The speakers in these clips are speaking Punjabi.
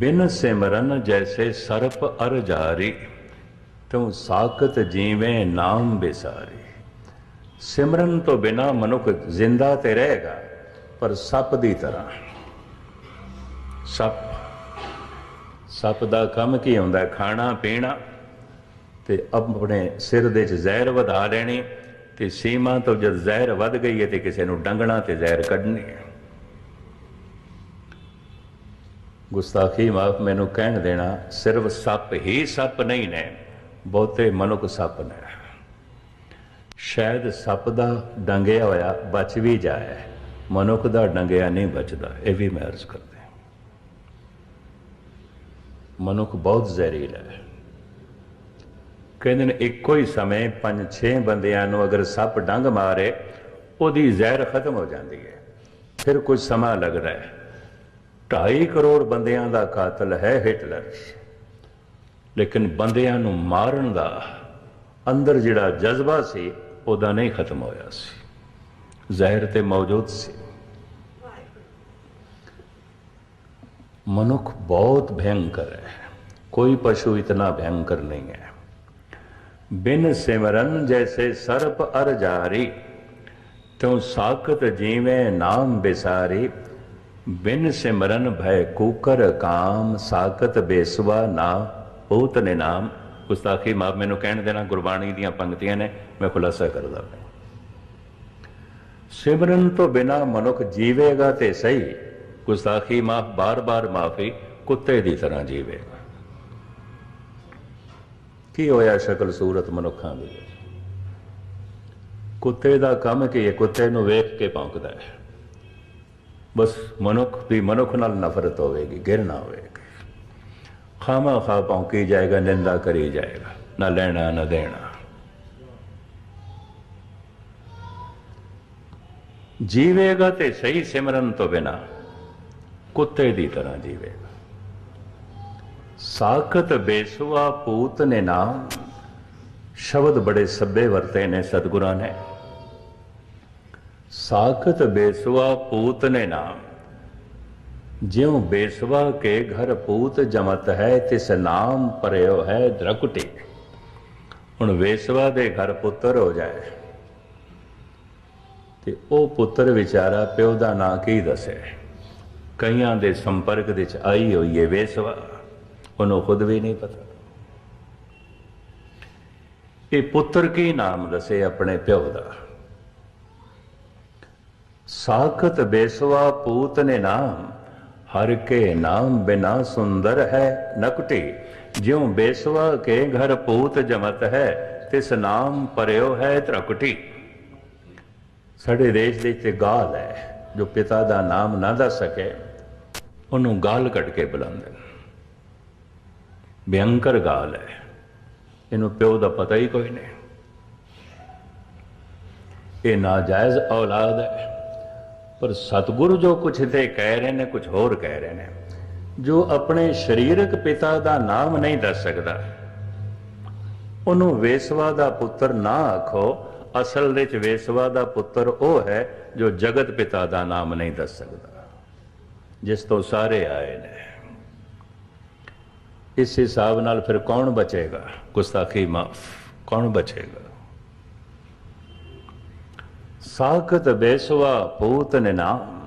ਬਿਨ ਸਿਮਰਨ ਜੈਸੇ ਸਰਪ ਅਰ ਜਾਰੀ ਤੂੰ ਸਾਖਤ ਜੀਵੇਂ ਨਾਮ ਬਿਸਾਰੀ ਸਿਮਰਨ ਤੋਂ ਬਿਨਾ ਮਨੁੱਖ ਜ਼ਿੰਦਾ ਤੇ ਰਹੇਗਾ, ਪਰ ਸੱਪ ਦੀ ਤਰ੍ਹਾਂ। ਸੱਪ ਸੱਪ ਦਾ ਕੰਮ ਕੀ ਹੁੰਦਾ? ਖਾਣਾ, ਪੀਣਾ, ਤੇ ਆਪਣੇ ਸਿਰ ਦੇ ਚ ਜ਼ਹਿਰ ਵਧਾ ਲੈਣੀ ਤੇ ਸੀਮਾ ਤੋਂ ਜਦ ਜ਼ਹਿਰ ਵੱਧ ਗਈ ਹੈ ਤੇ ਕਿਸੇ ਨੂੰ ਡੰਗਣਾ ਤੇ ਜ਼ਹਿਰ ਕੱਢਣੀ ਹੈ। ਗੁਸਤਾਖੀ ਮਾਫ ਮੈਨੂੰ ਕਹਿਣ ਦੇਣਾ ਸਿਰਫ ਸੱਪ ਹੀ ਸੱਪ ਨਹੀਂ ਨੇ, ਬਹੁਤੇ ਮਨੁੱਖ ਸੱਪ ਨੇ। ਸ਼ਾਇਦ ਸੱਪ ਦਾ ਡੰਗਿਆ ਹੋਇਆ ਬਚ ਵੀ ਜਾਏ, ਮਨੁੱਖ ਦਾ ਡੰਗਿਆ ਨਹੀਂ ਬਚਦਾ, ਇਹ ਵੀ ਮੈਂ ਅਰਜ਼ ਕਰਦਾ ਮਨੁੱਖ ਬਹੁਤ ਜ਼ਹਿਰੀਲਾ ਹੈ। ਕਹਿੰਦੇ ਨੇ ਇੱਕੋ ਹੀ ਸਮੇਂ ਪੰਜ ਛੇ ਬੰਦਿਆਂ ਨੂੰ ਅਗਰ ਸੱਪ ਡੰਗ ਮਾਰੇ, ਉਹਦੀ ਜ਼ਹਿਰ ਖਤਮ ਹੋ ਜਾਂਦੀ ਹੈ। ਫਿਰ ਕੁਝ ਸਮਾਂ ਲੱਗਦਾ ਹੈ। ਢਾਈ ਕਰੋੜ ਬੰਦਿਆਂ ਦਾ ਕਾਤਲ ਹੈ ਹਿਟਲਰ। ਲੇਕਿਨ ਬੰਦਿਆਂ ਨੂੰ ਮਾਰਨ ਦਾ ਅੰਦਰ ਜਿਹੜਾ ਜਜ਼ਬਾ ਸੀ, ਉਹਦਾ ਨਹੀਂ ਖਤਮ ਹੋਇਆ ਸੀ। ਜ਼ਹਿਰ ਤੇ ਮੌਜੂਦ ਸੀ। ਮਨੁੱਖ ਬਹੁਤ ਭਿਆਨਕਰ ਹੈ। ਕੋਈ ਪਸ਼ੂ ਇਤਨਾ ਭਿਆਨਕਰ ਨਹੀਂ ਹੈ। ਬਿਨ ਸਿਮਰਨ ਜੈਸੇ ਸਰਪ ਅਰਜਾਰੀ, ਤਉ ਸਾਖਤ ਜੀਵੇਂ ਨਾਮ ਬਿਸਾਰੀ ਬਿਨ ਸਿਮਰਨ ਭੈ ਕੂਕਰ ਕਾਮ ਸਾਖਤ ਬੇਸਵਾ ਨਾ ਬਹੁਤ ਨੇ ਨਾਮ। ਗੁਸਤਾਖੀ ਮਾਫ ਮੈਨੂੰ ਕਹਿਣ ਦੇਣਾ, ਗੁਰਬਾਣੀ ਦੀਆਂ ਪੰਕਤੀਆਂ ਨੇ, ਮੈਂ ਖੁਲਾਸਾ ਕਰਦਾ ਹਾਂ ਸਿਮਰਨ ਤੋਂ ਬਿਨਾ ਮਨੁੱਖ ਜੀਵੇਗਾ ਤੇ ਸਹੀ, ਗੁਸਤਾਖੀ ਮਾਫ ਬਾਰ-ਬਾਰ ਮਾਫੀ ਕੁੱਤੇ ਦੀ ਤਰ੍ਹਾਂ ਜੀਵੇਗਾ। ਕੀ ਹੋਇਆ ਸ਼ਕਲ ਸੂਰਤ ਮਨੁੱਖਾਂ ਦੀ? ਕੁੱਤੇ ਦਾ ਕੰਮ ਕੀ ਹੈ? ਕੁੱਤੇ ਨੂੰ ਵੇਖ ਕੇ ਭੌਂਕਦਾ ਹੈ। ਬਸ ਮਨੁੱਖ ਵੀ ਮਨੁੱਖ ਨਾਲ ਨਫ਼ਰਤ ਹੋਵੇਗੀ ਘਿਰਣਾ ਹੋਵੇਗੀ ਖਾਮਾ ਖਾ ਭੌਂਕੀ ਜਾਏਗਾ ਨਿੰਦਾ ਕਰੀ ਜਾਏਗਾ ਨਾ ਲੈਣਾ ਨਾ ਦੇਣਾ ਜੀਵੇਗਾ ਤੇ ਸਹੀ ਸਿਮਰਨ ਤੋਂ ਬਿਨਾ ਕੁੱਤੇ ਦੀ ਤਰ੍ਹਾਂ ਜੀਵੇਗਾ ਸਾਖਤ ਬੇਸੁਆ ਪੂਤ ਨੇ ਨਾਮ ਸ਼ਬਦ ਬੜੇ ਸੱਬੇ ਵਰਤੇ ਨੇ ਸਤਿਗੁਰਾਂ ਨੇ ਸਾਖਤ ਬੇਸਵਾ ਪੂਤ ਨੇ ਨਾਮ। ਜਿਉ ਬੇਸਵਾ ਕੇ ਘਰ ਪੂਤ ਜਮਤ ਹੈ, ਤਿਸ ਨਾਮ ਪਰਿਓ ਹੈ ਦਰਕੁਟੀ। ਹੁਣ ਵੇਸਵਾ ਦੇ ਘਰ ਪੁੱਤਰ ਹੋ ਜਾਏ। ਤੇ ਉਹ ਪੁੱਤਰ ਵਿਚਾਰਾ ਪਿਓ ਦਾ ਨਾਂ ਕੀ ਦੱਸੇ? ਕਈਆਂ ਦੇ ਸੰਪਰਕ ਵਿੱਚ ਆਈ ਹੋਈ ਹੈ ਵੇਸਵਾ ਉਹਨੂੰ ਖੁਦ ਵੀ ਨਹੀਂ ਪਤਾ। ਇਹ ਪੁੱਤਰ ਕੀ ਨਾਮ ਦੱਸੇ ਆਪਣੇ ਪਿਓ ਦਾ? ਸਾਖਤ ਬੇਸਵਾ ਪੂਤ ਨੇ ਨਾਮ, ਹਰ ਕੇ ਨਾਮ ਬਿਨਾ ਸੁੰਦਰ ਹੈ ਨਕਟੀ ਜਿਉ ਬੇਸਵਾ ਕੇ ਘਰ ਪੂਤ ਜਮਤ ਹੈ, ਤਿਸ ਨਾਮ ਪਰਿਓ ਹੈ ਤਰਕਟੀ ਸਾਡੇ ਦੇਸ਼ ਦੇ ਵਿੱਚ ਗਾਲ ਹੈ, ਜੋ ਪਿਤਾ ਦਾ ਨਾਮ ਨਾ ਦੱਸ ਸਕੇ, ਉਹਨੂੰ ਗਾਲ ਕੱਢ ਕੇ ਬੁਲਾਉਂਦੇ ਭਿਅੰਕਰ ਗਾਲ ਹੈ, ਇਹਨੂੰ ਪਿਓ ਦਾ ਪਤਾ ਹੀ ਕੋਈ ਨਹੀਂ। ਇਹ ਨਾਜਾਇਜ਼ ਔਲਾਦ ਹੈ। ਪਰ ਸਤਿਗੁਰੂ ਜੋ ਕੁਛ ਤੇ ਕਹਿ ਰਹੇ ਨੇ ਕੁਝ ਹੋਰ ਕਹਿ ਰਹੇ ਨੇ। ਜੋ ਆਪਣੇ ਸਰੀਰਕ ਪਿਤਾ ਦਾ ਨਾਮ ਨਹੀਂ ਦੱਸ ਸਕਦਾ, ਉਹਨੂੰ ਵੇਸਵਾ ਦਾ ਪੁੱਤਰ ਨਾ ਆਖੋ। ਅਸਲ ਵਿੱਚ ਵੇਸਵਾ ਦਾ ਪੁੱਤਰ ਉਹ ਹੈ ਜੋ ਜਗਤ ਪਿਤਾ ਦਾ ਨਾਮ ਨਹੀਂ ਦੱਸ ਸਕਦਾ, ਜਿਸ ਤੋਂ ਸਾਰੇ ਆਏ ਨੇ। ਇਸ ਹਿਸਾਬ ਨਾਲ ਫਿਰ ਕੌਣ ਬਚੇਗਾ? ਗੁਸਤਾਖੀ ਮਾਫ, ਕੌਣ ਬਚੇਗਾ? ਸਾਖਤ ਬੇਸਵਾ ਪੂਤ ਨੇ ਨਾਮ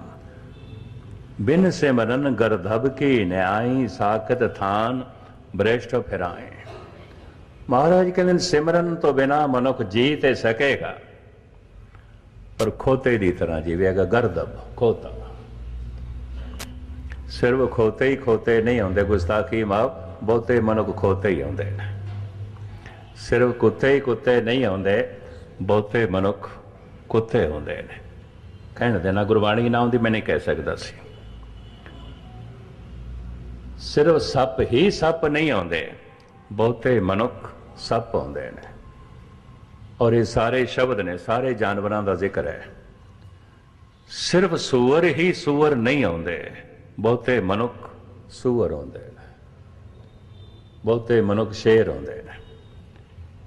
ਬਿਨ ਸਿਮਰਨ ਗਰਧਬ ਕੀ ਨਿਆਈ ਸਾਖਤ ਥਾਨ ਬ੍ਰੇਸ਼ਟ ਫਿਰਾਏ। ਮਹਾਰਾਜ ਕਹਿੰਦੇ ਸਿਮਰਨ ਤੋਂ ਬਿਨਾ ਮਨੁੱਖ ਜੀ ਤੇ ਸਕੇਗਾ। ਪਰ ਖੋਤੇ ਦੀ ਤਰ੍ਹਾਂ ਜੀਵੇਗਾ ਗਰਦਬ ਖੋਤਾ। ਸਿਰਫ ਖੋਤੇ ਹੀ ਖੋਤੇ ਨਹੀਂ ਹੁੰਦੇ ਗੁਸਤਾਖੀ ਮਾਫ ਬਹੁਤੇ ਮਨੁੱਖ ਖੋਤੇ ਹੀ ਹੁੰਦੇ ਨੇ। ਸਿਰਫ ਕੁੱਤੇ ਹੀ ਕੁੱਤੇ ਨਹੀਂ ਹੁੰਦੇ, ਬਹੁਤੇ ਮਨੁੱਖ ਕੁੱਤੇ ਹੁੰਦੇ ਨੇ। ਕਹਿਣ ਦੇਣਾ ਗੁਰਬਾਣੀ ਨਾਮ ਦੀ ਮੈਂ ਨਹੀਂ ਕਹਿ ਸਕਦਾ ਸੀ। ਸਿਰਫ ਸੱਪ ਹੀ ਸੱਪ ਨਹੀਂ ਆਉਂਦੇ, ਬਹੁਤੇ ਮਨੁੱਖ ਸੱਪ ਆਉਂਦੇ ਨੇ। ਔਰ ਇਹ ਸਾਰੇ ਸ਼ਬਦ ਨੇ, ਸਾਰੇ ਜਾਨਵਰਾਂ ਦਾ ਜ਼ਿਕਰ ਹੈ। ਸਿਰਫ ਸੂਰ ਹੀ ਸੂਰ ਨਹੀਂ ਆਉਂਦੇ, ਬਹੁਤੇ ਮਨੁੱਖ ਸੂਰ ਆਉਂਦੇ ਨੇ। ਬਹੁਤੇ ਮਨੁੱਖ ਸ਼ੇਰ ਆਉਂਦੇ ਨੇ।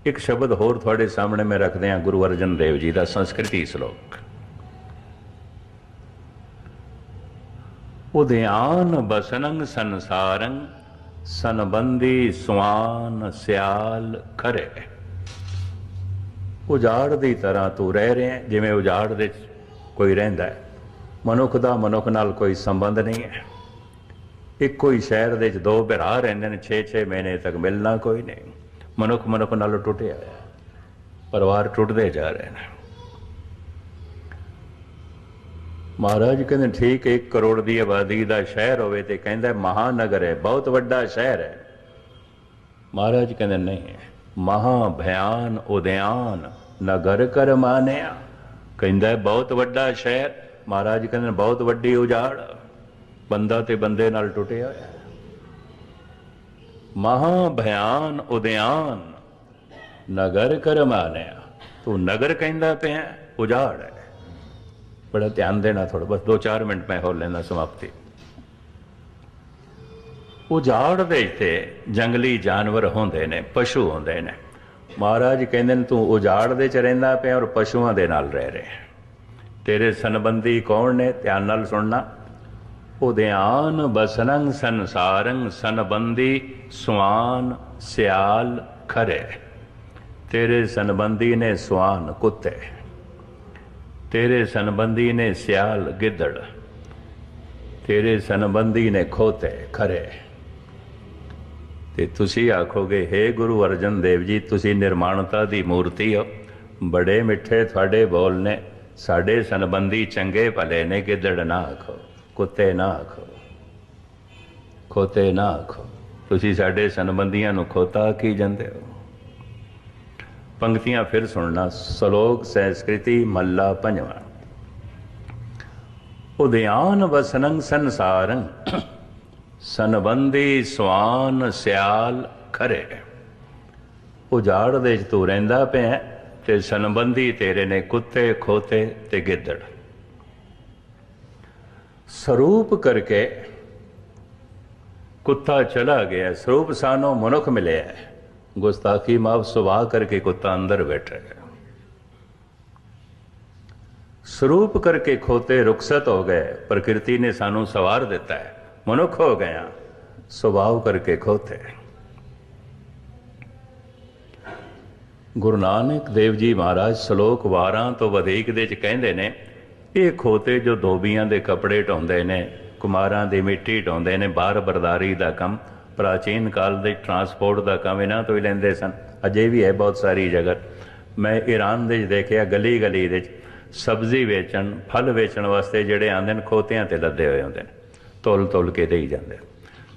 ਇੱਕ ਸ਼ਬਦ ਹੋਰ ਤੁਹਾਡੇ ਸਾਹਮਣੇ ਮੈਂ ਰੱਖਦੇ ਹਾਂ, ਗੁਰੂ ਅਰਜਨ ਦੇਵ ਜੀ ਦਾ ਸੰਸਕ੍ਰਿਤੀ ਸ਼ਲੋਕ। ਉਦਿਆਨ ਬਸਨੰ ਸੰਸਾਰੰ ਸੰਬੰਦੀ ਸੁਆਨ ਸਿਆਲ ਖਰੇ। ਉਜਾੜ ਦੀ ਤਰ੍ਹਾਂ ਤੂੰ ਰਹਿ ਰਿਹਾ ਜਿਵੇਂ ਉਜਾੜ ਦੇ ਕੋਈ ਰਹਿੰਦਾ ਹੈ। ਮਨੁੱਖ ਦਾ ਮਨੁੱਖ ਨਾਲ ਕੋਈ ਸੰਬੰਧ ਨਹੀਂ ਹੈ। ਇੱਕੋ ਹੀ ਸ਼ਹਿਰ ਦੇ ਵਿੱਚ ਦੋ ਭਰਾ ਰਹਿੰਦੇ ਨੇ 6-6 ਮਹੀਨੇ ਤੱਕ ਮਿਲਣਾ ਕੋਈ ਨਹੀਂ। ਮਨੁੱਖ ਮਨੁੱਖ ਨਾਲੋਂ ਟੁੱਟਿਆ ਹੋਇਆ ਪਰਿਵਾਰ ਟੁੱਟਦੇ ਜਾ ਰਹੇ ਨੇ। ਮਹਾਰਾਜ ਕਹਿੰਦੇ, ਠੀਕ 1 ਕਰੋੜ ਦੀ ਆਬਾਦੀ ਦਾ ਸ਼ਹਿਰ ਹੋਵੇ ਤੇ ਕਹਿੰਦਾ, ਮਹਾਨਗਰ ਹੈ, ਬਹੁਤ ਵੱਡਾ ਸ਼ਹਿਰ ਹੈ। ਮਹਾਰਾਜ ਕਹਿੰਦੇ, ਨਹੀਂ ਮਹਾ ਭਿਆਨ ਉਦਿਆਨ ਨਗਰ ਕਰ ਮਾਨਿਆ। ਕਹਿੰਦਾ, ਬਹੁਤ ਵੱਡਾ ਸ਼ਹਿਰ। ਮਹਾਰਾਜ ਕਹਿੰਦੇ, ਬਹੁਤ ਵੱਡੀ ਉਜਾੜ। ਬੰਦਾ ਤੇ ਬੰਦੇ ਨਾਲ ਟੁੱਟਿਆ ਹੋਇਆ ਮਹਾ ਭਿਆਨ ਉਦਿਆਨ ਨਗਰ ਕਰ ਮਾਨਿਆ ਤੂੰ ਨਗਰ ਕਹਿੰਦਾ ਪਿਆ, ਉਜਾੜ ਹੈ। ਬੜਾ ਧਿਆਨ ਦੇਣਾ ਥੋੜਾ ਬਸ 2-4 ਮਿੰਟ ਮੈਂ ਹੋਰ ਲੈਣਾ ਸਮਾਪਤੀ। ਉਜਾੜ ਦੇ ਤੇ ਜੰਗਲੀ ਜਾਨਵਰ ਹੁੰਦੇ ਨੇ, ਪਸ਼ੂ ਹੁੰਦੇ ਨੇ। ਮਹਾਰਾਜ ਕਹਿੰਦੇ ਨੇ, ਤੂੰ ਉਜਾੜ ਦੇ ਚ ਰਹਿੰਦਾ ਪਿਆ ਔਰ ਪਸ਼ੂਆਂ ਦੇ ਨਾਲ ਰਹਿ ਰਿਹਾ। ਤੇਰੇ ਸੰਬੰਧੀ ਕੌਣ ਨੇ? ਧਿਆਨ ਨਾਲ ਸੁਣਨਾ। ਉਦਿਆਨ ਬਸਨੰ ਸੰਸਾਰੰਗ ਸੰਬੰਧੀ ਸੁਆਨ ਸਿਆਲ ਖਰੇ। ਤੇਰੇ ਸੰਬੰਧੀ ਨੇ ਸੁਆਨ ਕੁੱਤੇ। ਤੇਰੇ ਸੰਬੰਧੀ ਨੇ ਸਿਆਲ ਗਿੱਦੜ। ਤੇਰੇ ਸੰਬੰਧੀ ਨੇ ਖੋਤੇ ਖਰੇ। ਤੇ ਤੁਸੀਂ ਆਖੋਗੇ हे ਗੁਰੂ ਅਰਜਨ ਦੇਵ ਜੀ, ਤੁਸੀਂ ਨਿਰਮਾਣਤਾ ਦੀ ਮੂਰਤੀ ਹੋ। ਬੜੇ ਮਿੱਠੇ ਤੁਹਾਡੇ ਬੋਲ ਨੇ। ਸਾਡੇ ਸੰਬੰਧੀ ਚੰਗੇ ਭਲੇ ਨੇ ਗਿੱਦੜ ਨਾ ਆਖੋ। ਕੁੱਤੇ ਨਾ ਆਖੋ ਖੋਤੇ ਨਾ ਆਖੋ ਤੁਸੀਂ ਸਾਡੇ ਸੰਬੰਧੀਆਂ ਨੂੰ ਖੋਤਾ ਕੀ ਜਾਂਦੇ ਹੋ? ਪੰਕਤੀਆਂ ਫਿਰ ਸੁਣਨਾ। ਸ਼ਲੋਕ ਸੰਸਕ੍ਰਿਤੀ ਮੱਲਾ ਪੰਜਵਾਂ। ਉਦਿਆਨ ਵਸਨੰ ਸੰਸਾਰੰ। ਸੰਬੰਧੀ ਸਵਾਨ ਸਿਆਲ ਖਰੇ। ਉਜਾੜ ਦੇ ਚ ਤੂੰ ਰਹਿੰਦਾ ਪਿਆ ਤੇ ਸੰਬੰਧੀ ਤੇਰੇ ਨੇ ਕੁੱਤੇ, ਖੋਤੇ ਤੇ ਗਿੱਦੜ। ਸਰੂਪ ਕਰਕੇ ਕੁੱਤਾ ਚਲਾ ਗਿਆ। ਸਰੂਪ ਸਾਨੋ ਮਨੁੱਖ ਮਿਲਿਆ ਹੈ। ਗੁਸਤਾਖੀ ਮਾਫ ਸੁਭਾਅ ਕਰਕੇ ਕੁੱਤਾ ਅੰਦਰ ਬੈਠਾ ਹੈ। ਸਰੂਪ ਕਰਕੇ ਖੋਤੇ ਰੁਖਸਤ ਹੋ ਗਏ। ਪ੍ਰਕਿਰਤੀ ਨੇ ਸਾਨੂੰ ਸਵਾਰ ਦਿੱਤਾ ਹੈ। ਮਨੁੱਖ ਹੋ ਗਿਆ। ਸੁਭਾਅ ਕਰਕੇ ਖੋਤੇ। ਗੁਰੂ ਨਾਨਕ ਦੇਵ ਜੀ ਮਹਾਰਾਜ ਸ਼ਲੋਕ ਵਾਰਾਂ ਤੋਂ ਵਧੇਕ ਦੇ ਚ ਕਹਿੰਦੇ ਨੇ ਇਹ ਖੋਤੇ ਜੋ ਧੋਬੀਆਂ ਦੇ ਕੱਪੜੇ ਢਾਉਂਦੇ ਨੇ, ਕੁਮਾਰਾਂ ਦੀ ਮਿੱਟੀ ਢਾਉਂਦੇ ਨੇ, ਬਾਹਰ ਬਰਦਾਰੀ ਦਾ ਕੰਮ, ਪ੍ਰਾਚੀਨ ਕਾਲ ਦੇ ਟਰਾਂਸਪੋਰਟ ਦਾ ਕੰਮ ਇਹਨਾਂ ਤੋਂ ਹੀ ਲੈਂਦੇ ਸਨ। ਅਜੇ ਵੀ ਹੈ ਬਹੁਤ ਸਾਰੀ ਜਗ੍ਹਾ ਮੈਂ ਈਰਾਨ ਦੇ ਵਿੱਚ ਦੇਖਿਆ ਗਲੀ ਗਲੀ ਦੇ ਵਿੱਚ ਸਬਜ਼ੀ ਵੇਚਣ, ਫਲ ਵੇਚਣ ਵਾਸਤੇ ਜਿਹੜੇ ਆਂਦੇ ਨੇ, ਖੋਤਿਆਂ ਤੇ ਲੱਦੇ ਹੋਏ ਹੁੰਦੇ ਨੇ। ਤੋਲ ਤੋਲ ਕੇ ਦੇਈ ਜਾਂਦੇ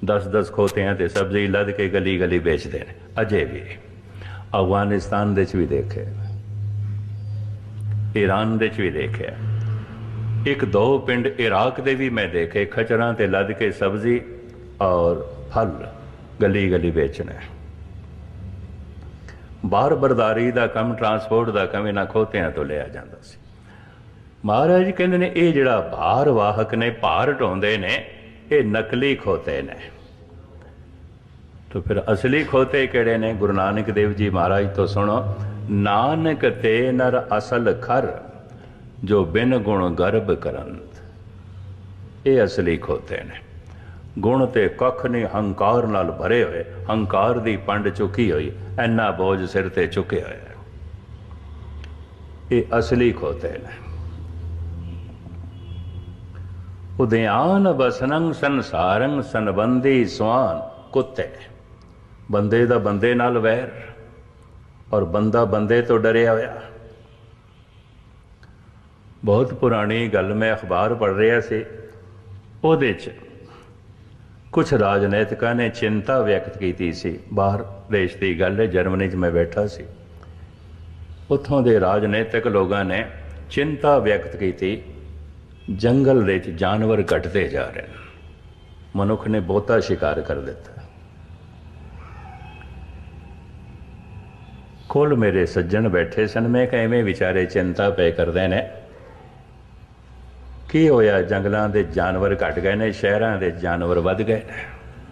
10-10 ਖੋਤਿਆਂ ਤੇ ਸਬਜ਼ੀ ਲੱਦ ਕੇ ਗਲੀ ਗਲੀ ਵੇਚਦੇ ਨੇ। ਅਜੇ ਵੀ। ਅਫਗਾਨਿਸਤਾਨ ਦੇ ਚ ਵੀ ਦੇਖਿਆ। ਈਰਾਨ ਦੇ ਚ ਵੀ ਦੇਖਿਆ। ਇੱਕ ਦੋ ਪਿੰਡ ਇਰਾਕ ਦੇ ਵੀ ਮੈਂ ਦੇਖੇ, ਖਚਰਾਂ ਤੇ ਲੱਦ ਕੇ ਸਬਜ਼ੀ ਔਰ ਫਲ ਗਲੀ ਗਲੀ ਵੇਚਣਾ। ਬਾਹਰ ਬਰਦਾਰੀ ਦਾ ਕੰਮ, ਟਰਾਂਸਪੋਰਟ ਦਾ ਕੰਮ ਇਹਨਾਂ ਖੋਤਿਆਂ ਤੋਂ ਲਿਆ ਜਾਂਦਾ ਸੀ। ਮਹਾਰਾਜ ਕਹਿੰਦੇ ਨੇ, ਇਹ ਜਿਹੜਾ ਭਾਰ ਵਾਹਕ ਨੇ, ਭਾਰ ਢਾਉਂਦੇ ਨੇ, ਇਹ ਨਕਲੀ ਖੋਤੇ ਨੇ। ਤਾਂ ਫਿਰ ਅਸਲੀ ਖੋਤੇ ਕਿਹੜੇ ਨੇ? ਗੁਰੂ ਨਾਨਕ ਦੇਵ ਜੀ ਮਹਾਰਾਜ ਤੋਂ ਸੁਣੋ, ਨਾਨਕ ਤੇ ਨਰ ਅਸਲ ਖਰ। ਜੋ ਬਿਨ ਗੁਣ ਗਰਭ ਕਰੰਤ ਇਹ ਅਸਲੀ ਖੋਤੇ ਨੇ। ਗੁਣ ਤੇ ਕੱਖ ਨਹੀਂ, ਹੰਕਾਰ ਨਾਲ ਭਰੇ ਹੋਏ। ਹੰਕਾਰ ਦੀ ਪੰਡ ਚੁੱਕੀ ਹੋਈ ਐਨਾ ਬੋਝ ਸਿਰ ਤੇ ਚੁੱਕਿਆ ਹੋਇਆ। ਇਹ ਅਸਲੀ ਖੋਤੇ ਨੇ। ਉਦਿਆਨ ਬਸਨੰ ਸੰਸਾਰੰ ਸੰਬੰਧੀ ਸਵਾਨ ਕੁੱਤੇ। ਬੰਦੇ ਦਾ ਬੰਦੇ ਨਾਲ ਵੈਰ। ਔਰ ਬੰਦਾ ਬੰਦੇ ਤੋਂ ਡਰਿਆ ਹੋਇਆ। ਬਹੁਤ ਪੁਰਾਣੀ ਗੱਲ ਮੈਂ ਅਖਬਾਰ ਪੜ੍ਹ ਰਿਹਾ ਸੀ। ਉਹਦੇ 'ਚ ਕੁਝ ਰਾਜਨੀਤਿਕਾਂ ਨੇ ਚਿੰਤਾ ਵਿਅਕਤ ਕੀਤੀ ਸੀ। ਬਾਹਰ ਦੇਸ਼ ਦੀ ਗੱਲ ਹੈ, ਜਰਮਨੀ 'ਚ ਮੈਂ ਬੈਠਾ ਸੀ। ਉੱਥੋਂ ਦੇ ਰਾਜਨੀਤਿਕ ਲੋਕਾਂ ਨੇ ਚਿੰਤਾ ਵਿਅਕਤ ਕੀਤੀ, ਜੰਗਲ ਦੇ ਵਿੱਚ ਜਾਨਵਰ ਘਟਦੇ ਜਾ ਰਹੇ ਨੇ। ਮਨੁੱਖ ਨੇ ਬਹੁਤਾ ਸ਼ਿਕਾਰ ਕਰ ਦਿੱਤਾ। ਕੋਲ ਮੇਰੇ ਸੱਜਣ ਬੈਠੇ ਸਨ। ਮੈਂ ਕਿਹਾ, ਐਵੇਂ ਵਿਚਾਰੇ ਚਿੰਤਾ ਪਏ ਕਰਦੇ ਨੇ ਕੀ ਹੋਇਆ? ਜੰਗਲਾਂ ਦੇ ਜਾਨਵਰ ਘਟ ਗਏ ਨੇ, ਸ਼ਹਿਰਾਂ ਦੇ ਜਾਨਵਰ ਵੱਧ ਗਏ ਨੇ,